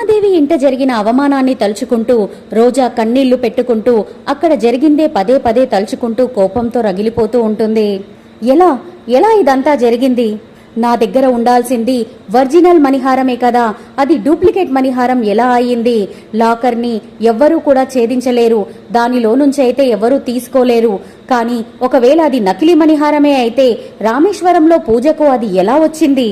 ఉమాదేవి ఇంట జరిగిన అవమానాన్ని తలుచుకుంటూ రోజా కన్నీళ్ళు పెట్టుకుంటూ అక్కడ జరిగిందే పదే పదే తలుచుకుంటూ కోపంతో రగిలిపోతూ ఉంటుంది. ఎలా? ఎలా ఇదంతా జరిగింది? నా దగ్గర ఉండాల్సింది ఒరిజినల్ మణిహారమే కదా. అది డూప్లికేట్ మణిహారం ఎలా అయ్యింది? లాకర్ని ఎవ్వరూ కూడా ఛేదించలేరు. దానిలో నుంచి అయితే ఎవరూ తీసుకోలేరు. కానీ ఒకవేళ అది నకిలీ మణిహారమే అయితే రామేశ్వరంలో పూజకు అది ఎలా వచ్చింది?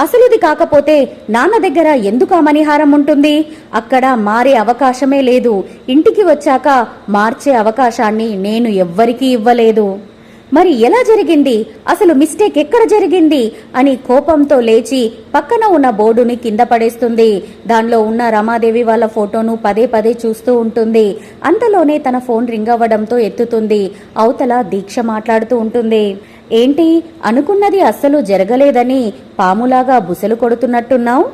అసలుది కాకపోతే నాన్న దగ్గర ఎందుకు ఆ మణిహారం ఉంటుంది? అక్కడ మారే అవకాశమే లేదు. ఇంటికి వచ్చాక మార్చే అవకాశాన్ని నేను ఎవ్వరికీ ఇవ్వలేదు. మరి ఎలా జరిగింది? అసలు మిస్టేక్ ఎక్కడ జరిగింది? అని కోపంతో లేచి పక్కన ఉన్న బోర్డుని కింద పడేస్తుంది. దానిలో ఉన్న రమాదేవి వాళ్ళ ఫోటోను పదే పదే చూస్తూ ఉంటుంది. అంతలోనే తన ఫోన్ రింగ్ అవ్వడంతో ఎత్తుతుంది. అవతల దీక్ష మాట్లాడుతూ ఉంటుంది. ఏంటి? అనుకున్నది అస్సలు జరగలేదని పాములాగా బుసలు కొడుతున్నట్టున్నావు?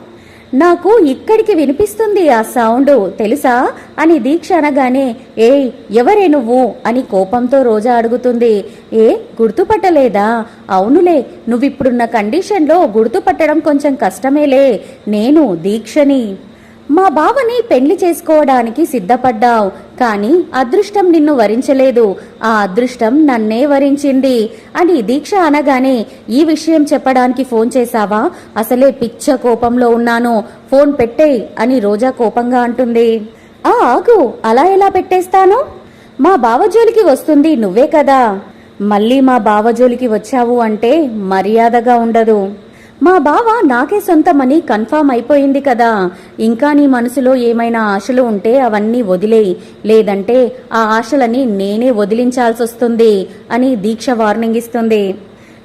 నాకు ఇక్కడికి వినిపిస్తుంది ఆ సౌండ్ తెలుసా? అని దీక్ష అనగానే ఏ ఎవరే నువ్వు? అని కోపంతో రోజా అడుగుతుంది. ఏ గుర్తుపట్టలేదా? అవునులే నువ్విప్పుడున్న కండిషన్లో గుర్తుపట్టడం కొంచెం కష్టమేలే. నేను దీక్షని మా బావని పెళ్ళి చేసుకోవడానికి సిద్ధపడ్డావు కానీ అదృష్టం నిన్ను వరించలేదు. ఆ అదృష్టం నన్నే వరించింది అని దీక్ష అనగానే ఈ విషయం చెప్పడానికి ఫోన్ చేశావా? అసలే పిచ్చ కోపంలో ఉన్నాను. ఫోన్ పెట్టే అని రోజా కోపంగా అంటుంది. ఆ ఆగు అలా ఎలా పెట్టేస్తాను? మా బావజోలికి వస్తుంది నువ్వే కదా. మళ్ళీ మా బావజోలికి వచ్చావు అంటే మర్యాదగా ఉండదు. మా బావ నాకే సొంతమని కన్ఫామ్ అయిపోయింది కదా. ఇంకా నీ మనసులో ఏమైనా ఆశలు ఉంటే అవన్నీ వదిలేయి లేదంటే ఆ ఆశలని నేనే వదిలించాల్సి వస్తుంది అని దీక్ష వార్నింగ్ ఇస్తుంది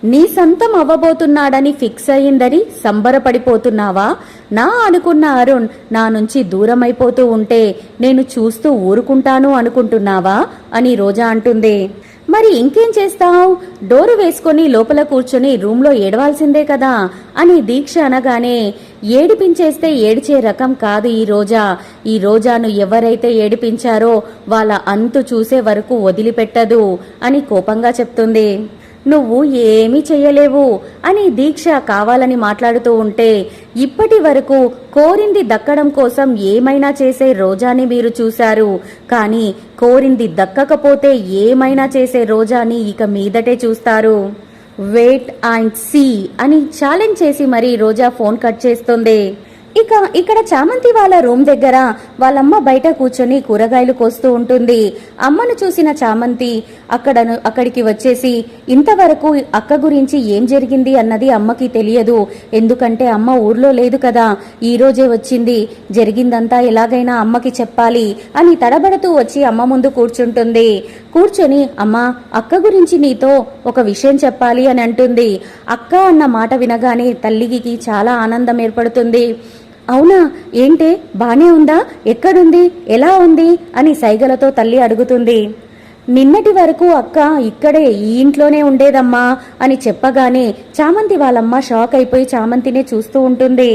నీ సొంతం అవ్వబోతున్నాడని ఫిక్స్ అయ్యిందని సంబరపడిపోతున్నావా? నా అనుకున్న అరుణ్ నా నుంచి దూరమైపోతూ ఉంటే నేను చూస్తూ ఊరుకుంటాను అనుకుంటున్నావా? అని రోజా అంటుంది. మరి ఇంకేం చేస్తావు? డోరు వేసుకొని లోపల కూర్చొని రూమ్లో ఏడవాల్సిందే కదా అని దీక్ష అనగానే ఏడిపించేస్తే ఏడిచే రకం కాదు ఈ రోజా. ఈ రోజాను ఎవరైతే ఏడిపించారో వాళ్ళ అంతు చూసే వరకు వదిలిపెట్టదు అని కోపంగా చెప్తుంది. నువ్వు ఏమీ చేయలేవు అని దీక్ష కావాలని మాట్లాడుతూ ఉంటే ఇప్పటి వరకు కోరింది దక్కడం కోసం ఏమైనా చేసే రోజాని మీరు చూశారు. కానీ కోరింది దక్కకపోతే ఏమైనా చేసే రోజాని ఇక మీదటే చూస్తారు. వెయిట్ అండ్ సీ అని ఛాలెంజ్ చేసి మరీ రోజా ఫోన్ కట్ చేస్తుంది. ఇక ఇక్కడ చామంతి వాళ్ళ రూమ్ దగ్గర వాళ్ళమ్మ బయట కూర్చొని కూరగాయలు కోస్తూ ఉంటుంది. అమ్మను చూసిన చామంతి అక్కడ అక్కడికి వచ్చేసి ఇంతవరకు అక్క గురించి ఏం జరిగింది అన్నది అమ్మకి తెలియదు. ఎందుకంటే అమ్మ ఊర్లో లేదు కదా. ఈ రోజే వచ్చింది. జరిగిందంతా ఎలాగైనా అమ్మకి చెప్పాలి అని తడబడుతూ వచ్చి అమ్మ ముందు కూర్చుంటుంది. కూర్చొని అమ్మ అక్క గురించి నీతో ఒక విషయం చెప్పాలి అని అంటుంది. అక్క అన్న మాట వినగానే తల్లికి చాలా ఆనందం ఏర్పడుతుంది. అవునా? ఏంటే? బానే ఉందా? ఎక్కడుంది? ఎలా ఉంది? అని సైగలతో తల్లి అడుగుతుంది. నిన్నటి వరకు అక్క ఇక్కడే ఈ ఇంట్లోనే ఉండేదమ్మా అని చెప్పగానే చామంతి వాళ్ళమ్మ షాక్ అయిపోయి చామంతినే చూస్తూ ఉంటుంది.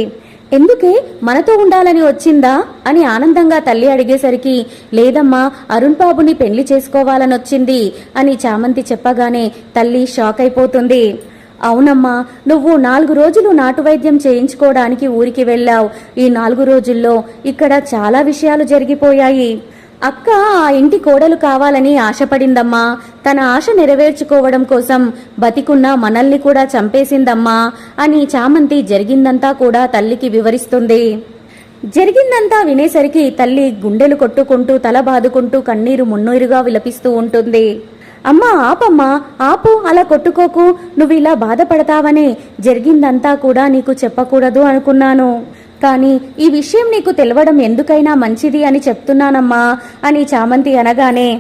ఎందుకే? మనతో ఉండాలని వచ్చిందా? అని ఆనందంగా తల్లి అడిగేసరికి లేదమ్మా అరుణ్ బాబుని పెళ్ళి చేసుకోవాలని వచ్చింది అని చామంతి చెప్పగానే తల్లి షాక్ అయిపోతుంది. అవునమ్మా నువ్వు నాలుగు రోజులు నాటు వైద్యం చేయించుకోవడానికి ఊరికి వెళ్ళావు. ఈ నాలుగు రోజుల్లో ఇక్కడ చాలా విషయాలు జరిగిపోయాయి. అక్క ఆ ఇంటి కోడలు కావాలని ఆశపడిందమ్మా. తన ఆశ నెరవేర్చుకోవడం కోసం బతికున్న మనల్ని కూడా చంపేసిందమ్మా అని చామంతి జరిగిందంతా కూడా తల్లికి వివరిస్తుంది. జరిగిందంతా వినేసరికి తల్లి గుండెలు కొట్టుకుంటూ తల బాదుకుంటూ కన్నీరు మున్నీరుగా విలపిస్తూ ఉంటుంది. అమ్మా ఆపమ్మా ఆపు అలా కొట్టుకోకు. నువ్వు ఇలా బాధపడతావనే. జరిగిందంతా కూడా నీకు చెప్పకూడదు అనుకున్నాను. కానీ ఈ విషయం నీకు తెలవడం ఎందుకైనా మంచిది అని చెప్తున్నానమ్మా అని చామంతి అనగానే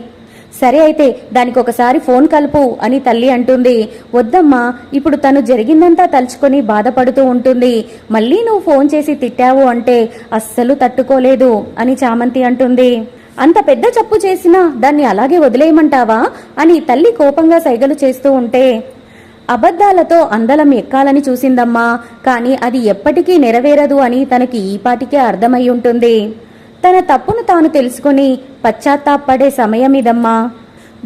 సరే అయితే దానికి ఒకసారి ఫోన్ కలుపు అని తల్లి అంటుంది. వద్దమ్మా ఇప్పుడు తను జరిగిందంతా తలుచుకొని బాధపడుతూ ఉంటుంది. మళ్ళీ నువ్వు ఫోన్ చేసి తిట్టావు అంటే అస్సలు తట్టుకోలేదు అని చామంతి అంటుంది. అంత పెద్ద చప్పు చేసినా దాన్ని అలాగే వదిలేయమంటావా అని తల్లి కోపంగా సైగలు చేస్తూ ఉంటే అబద్ధాలతో అందలం ఎక్కాలని చూసిందమ్మా కానీ అది ఎప్పటికీ నెరవేరదు అని తనకి ఈపాటికే అర్థమై ఉంటుంది. తన తప్పును తాను తెలుసుకుని పశ్చాత్తాపడే సమయం ఇదమ్మా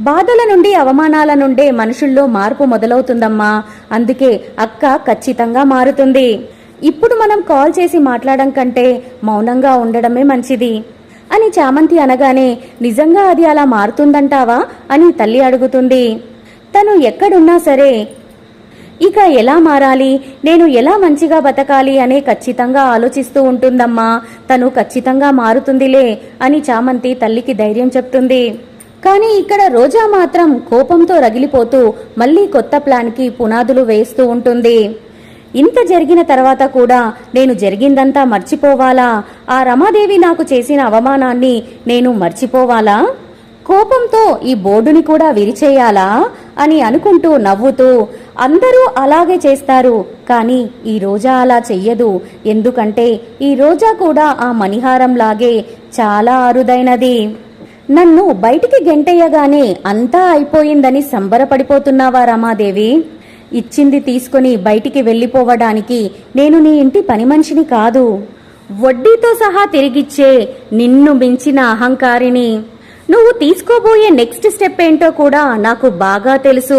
బాధల నుండి అవమానాల నుండే మనుషుల్లో మార్పు మొదలవుతుందమ్మా. అందుకే అక్క ఖచ్చితంగా మారుతుంది. ఇప్పుడు మనం కాల్ చేసి మాట్లాడడం కంటే మౌనంగా ఉండడమే మంచిది. అని చామంతి అనగానే నిజంగా అది అలా మారుతుందంటావా? అని తల్లి అడుగుతుంది. తను ఎక్కడున్నా సరే ఇక ఎలా మారాలి? నేను ఎలా మంచిగా బతకాలి? అనే ఖచ్చితంగా ఆలోచిస్తూ ఉంటుందమ్మా. తను ఖచ్చితంగా మారుతుందిలే అని చామంతి తల్లికి ధైర్యం చెప్తుంది. కానీ ఇక్కడ రోజా మాత్రం కోపంతో రగిలిపోతూ మళ్ళీ కొత్త ప్లాన్కి పునాదులు వేస్తూ ఉంటుంది. ఇంత జరిగిన తర్వాత కూడా నేను జరిగిందంతా మర్చిపోవాలా? ఆ రమాదేవి నాకు చేసిన అవమానాన్ని నేను మర్చిపోవాలా? కోపంతో ఈ బోర్డుని కూడా విరిచేయాలా? అని అనుకుంటూ నవ్వుతూ అందరూ అలాగే చేస్తారు కానీ ఈ రోజా అలా చెయ్యదు. ఎందుకంటే ఈ రోజా కూడా ఆ మణిహారం లాగే చాలా అరుదైనది. నన్ను బయటికి గెంటయ్యగానే అంతా అయిపోయిందని సంబరపడిపోతున్నావా రమాదేవి? ఇచ్చింది తీసుకుని బయటికి వెళ్ళిపోవడానికి నేను నీ ఇంటి పని మనిషిని కాదు. వడ్డీతో సహా తిరిగిచ్చే నిన్ను మించిన అహంకారిని. నువ్వు తీసుకోబోయే నెక్స్ట్ స్టెప్ ఏంటో కూడా నాకు బాగా తెలుసు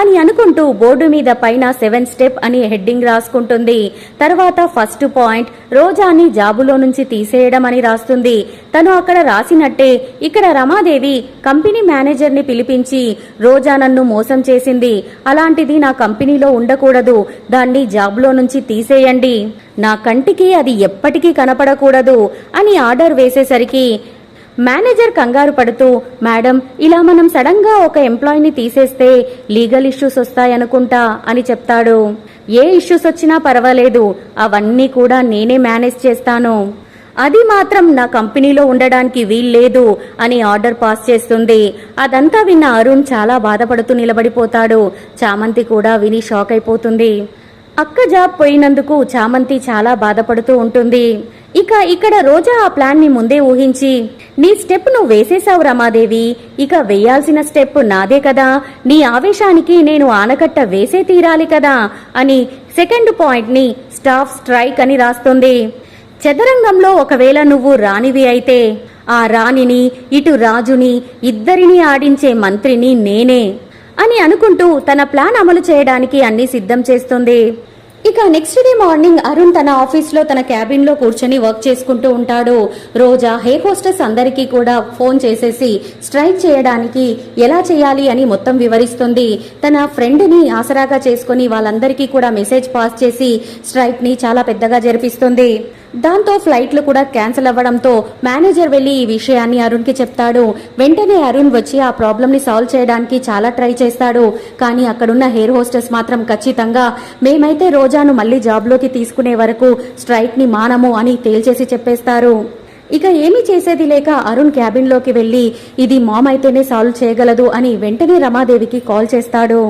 అని అనుకుంటూ బోర్డు మీద పైన సెవెన్ స్టెప్ అని హెడ్డింగ్ రాసుకుంటుంది. తర్వాత ఫస్ట్ పాయింట్ రోజాని జాబులో నుంచి తీసేయడం అని రాస్తుంది. తను అక్కడ రాసినట్టే ఇక్కడ రమాదేవి కంపెనీ మేనేజర్ని పిలిపించి రోజా నన్ను మోసం చేసింది. అలాంటిది నా కంపెనీలో ఉండకూడదు. దాన్ని జాబ్లో నుంచి తీసేయండి. నా కంటికి అది ఎప్పటికీ కనపడకూడదు అని ఆర్డర్ వేసేసరికి మేనేజర్ కంగారు పడుతూ మేడం ఇలా మనం సడన్గా ఒక ఎంప్లాయీని తీసేస్తే లీగల్ ఇష్యూస్ వస్తాయనుకుంటా అని చెప్తాడు. ఏ ఇష్యూస్ వచ్చినా పర్వాలేదు అవన్నీ కూడా నేనే మేనేజ్ చేస్తాను. అది మాత్రం నా కంపెనీలో ఉండడానికి వీల్లేదు అని ఆర్డర్ పాస్ చేస్తుంది. అదంతా విన్న అరుణ్ చాలా బాధపడుతూ నిలబడిపోతాడు. చామంతి కూడా విని షాక్ అయిపోతుంది. అక్క జాబ్ పోయినందుకు చామంతి చాలా బాధపడుతూ ఉంటుంది. ఇక ఇక్కడ రోజా ఆ ప్లాన్ని ముందే ఊహించి నీ స్టెప్ నువ్వు వేసేశావు రమాదేవి ఇక వేయాల్సిన స్టెప్ నాదే కదా నీ ఆవేశానికి నేను ఆనకట్ట వేసే తీరాలి కదా అని సెకండ్ పాయింట్ని స్టాఫ్ స్ట్రైక్ అని రాస్తుంది. చదరంగంలో ఒకవేళ నువ్వు రాణివి అయితే ఆ రాణిని ఇటు రాజుని ఇద్దరిని ఆడించే మంత్రిని నేనే అని అనుకుంటూ తన ప్లాన్ అమలు చేయడానికి అన్ని సిద్ధం చేస్తుంది. ఇక నెక్స్ట్ డే మార్నింగ్ అరుణ్ తన ఆఫీస్లో తన క్యాబిన్లో కూర్చొని వర్క్ చేసుకుంటూ ఉంటాడు. రోజా హెయిర్ హోస్టర్స్ అందరికీ కూడా ఫోన్ చేసేసి స్ట్రైక్ చేయడానికి ఎలా చేయాలి? అని మొత్తం వివరిస్తుంది. తన ఫ్రెండ్ని ఆసరాగా చేసుకుని వాళ్ళందరికీ కూడా మెసేజ్ పాస్ చేసి స్ట్రైక్ని చాలా పెద్దగా జరిపిస్తుంది. దాంతో ఫ్లైట్లు కూడా క్యాన్సిల్ అవ్వడంతో మేనేజర్ వెళ్ళి ఈ విషయాన్ని అరుణ్కి చెప్తాడు. వెంటనే అరుణ్ వచ్చి ఆ ప్రాబ్లమ్ని సాల్వ్ చేయడానికి చాలా ట్రై చేస్తాడు. కానీ అక్కడున్న హెయిర్ హోస్టెస్ మాత్రం ఖచ్చితంగా మేమైతే రోజాను మళ్ళీ జాబ్లోకి తీసుకునే వరకు స్ట్రైక్ని మానము అని తేల్చేసి చెప్పేస్తారు. ఇక ఏమీ చేసేది లేక అరుణ్ క్యాబిన్లోకి వెళ్ళి ఇది మామ్ అయితేనే సాల్వ్ చేయగలదు అని వెంటనే రమాదేవికి కాల్ చేస్తాడు.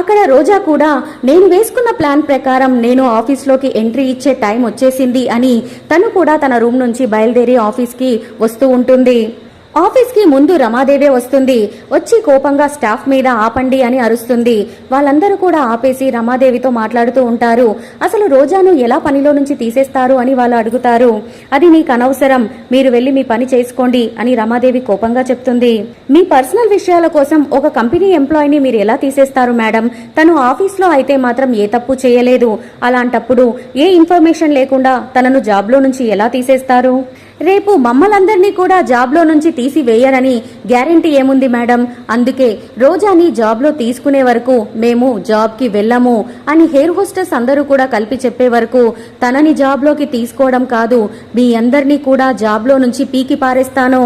అక్కడ రోజా కూడా నేను వేసుకున్న ప్లాన్ ప్రకారం నేను ఆఫీస్లోకి ఎంట్రీ ఇచ్చే టైం వచ్చేసింది అని తను కూడా తన రూమ్ నుంచి బయలుదేరి ఆఫీస్కి వస్తూ ఉంటుంది. ఆఫీస్కి ముందు రమాదేవే వస్తుంది. వచ్చి కోపంగా స్టాఫ్ మీద ఆపండి అని అరుస్తుంది. వాళ్ళందరూ కూడా ఆపేసి రమాదేవితో మాట్లాడుతూ ఉంటారు. అసలు రోజాను ఎలా పనిలో నుంచి తీసేస్తారు అని వాళ్ళు అడుగుతారు. అది నీకు అనవసరం. మీరు వెళ్ళి మీ పని చేసుకోండి అని రమాదేవి కోపంగా చెప్తుంది. మీ పర్సనల్ విషయాల కోసం ఒక కంపెనీ ఎంప్లాయీని మీరు ఎలా తీసేస్తారు మేడం? తను ఆఫీస్లో అయితే మాత్రం ఏ తప్పు చేయలేదు. అలాంటప్పుడు ఏ ఇన్ఫర్మేషన్ లేకుండా తనను జాబ్లో నుంచి ఎలా తీసేస్తారు? రేపు మమ్మలందరినీ కూడా జాబ్లో నుంచి తీసివేయరని గ్యారెంటీ ఏముంది మేడం? అందుకే రోజాని జాబ్లో తీసుకునే వరకు మేము జాబ్కి వెళ్ళము అని హెయిర్ హోస్టెస్ అందరూ కూడా కలిపి చెప్పే వరకు తనని జాబ్లోకి తీసుకోవడం కాదు మీ అందరినీ కూడా జాబ్లో నుంచి పీకి పారేస్తాను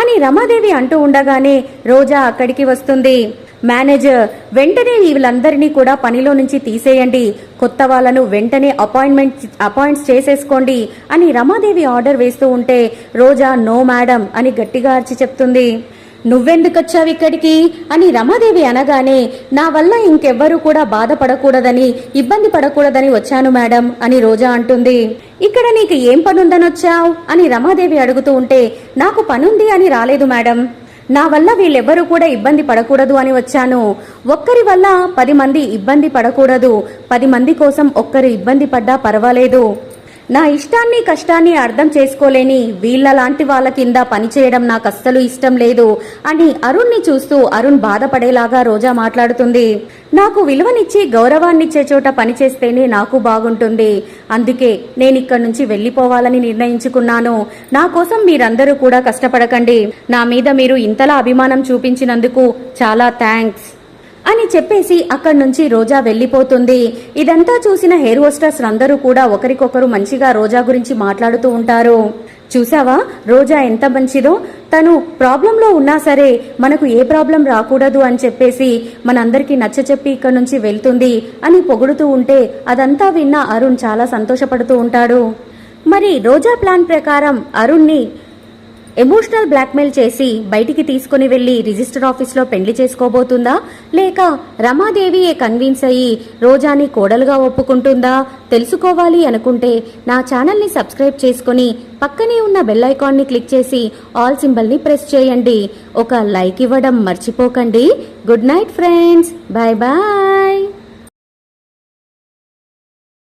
అని రమాదేవి అంటూ ఉండగానే రోజా అక్కడికి వస్తుంది. మేనేజర్ వెంటనే వీళ్ళందరినీ కూడా పనిలో నుంచి తీసేయండి. కొత్త వాళ్ళను వెంటనే అపాయింట్మెంట్ అపాయింట్స్ చేసేసుకోండి అని రమాదేవి ఆర్డర్ వేస్తూ ఉంటే రోజా నో మేడం అని గట్టిగా అర్చి చెప్తుంది. నువ్వెందుకొచ్చావు ఇక్కడికి? అని రమాదేవి అనగానే నా వల్ల ఇంకెవ్వరూ కూడా బాధపడకూడదని ఇబ్బంది పడకూడదని వచ్చాను మేడం అని రోజా అంటుంది. ఇక్కడ నీకు ఏం పనుందని వచ్చావు? అని రమాదేవి అడుగుతూ ఉంటే నాకు పనుంది అని రాలేదు మేడం. నా వల్ల వీళ్ళెవ్వరూ కూడా ఇబ్బంది పడకూడదు అని వచ్చాను. ఒక్కరి వల్ల పది మంది ఇబ్బంది పడకూడదు. పది మంది కోసం ఒక్కరు ఇబ్బంది పడ్డా పర్వాలేదు. నా ఇష్టాన్ని కష్టాన్ని అర్థం చేసుకోలేని వీళ్ళ లాంటి వాళ్ళ కింద పనిచేయడం నాకు అస్సలు ఇష్టం లేదు అని అరుణ్ని చూస్తూ అరుణ్ బాధపడేలాగా రోజా మాట్లాడుతుంది. నాకు విలువనిచ్చి గౌరవాన్నిచ్చే చోట పనిచేస్తేనే నాకు బాగుంటుంది. అందుకే నేను ఇక్కడి నుంచి వెళ్ళిపోవాలని నిర్ణయించుకున్నాను. నా కోసం మీరందరూ కూడా కష్టపడకండి. నా మీద మీరు ఇంతలా అభిమానం చూపించినందుకు చాలా థ్యాంక్స్. అని చెప్పేసి అక్కడి నుంచి రోజా వెళ్ళిపోతుంది. ఇదంతా చూసిన హెయిర్ హోస్టర్స్ అందరూ కూడా ఒకరికొకరు మంచిగా రోజా గురించి మాట్లాడుతూ ఉంటారు. చూసావా రోజా ఎంత మంచిదో? తను ప్రాబ్లంలో ఉన్నా సరే మనకు ఏ ప్రాబ్లం రాకూడదు అని చెప్పేసి మనందరికీ నచ్చచెప్పి ఇక్కడి నుంచి వెళ్తుంది అని పొగుడుతూ ఉంటే అదంతా విన్న అరుణ్ చాలా సంతోషపడుతూ ఉంటాడు. మరి రోజా ప్లాన్ ప్రకారం అరుణ్ని ఎమోషనల్ బ్లాక్మెయిల్ చేసి బయటికి తీసుకుని వెళ్ళి రిజిస్టర్ ఆఫీస్లో పెళ్ళి చేసుకోబోతుందా? లేక రమాదేవియే కన్విన్స్ అయ్యి రోజాని కోడలుగా ఒప్పుకుంటుందా? తెలుసుకోవాలి అనుకుంటే నా ఛానల్ని సబ్స్క్రైబ్ చేసుకుని పక్కనే ఉన్న బెల్ ఐకాన్ని క్లిక్ చేసి ఆల్ సింబల్ని ప్రెస్ చేయండి. ఒక లైక్ ఇవ్వడం మర్చిపోకండి. Good night friends. Bye bye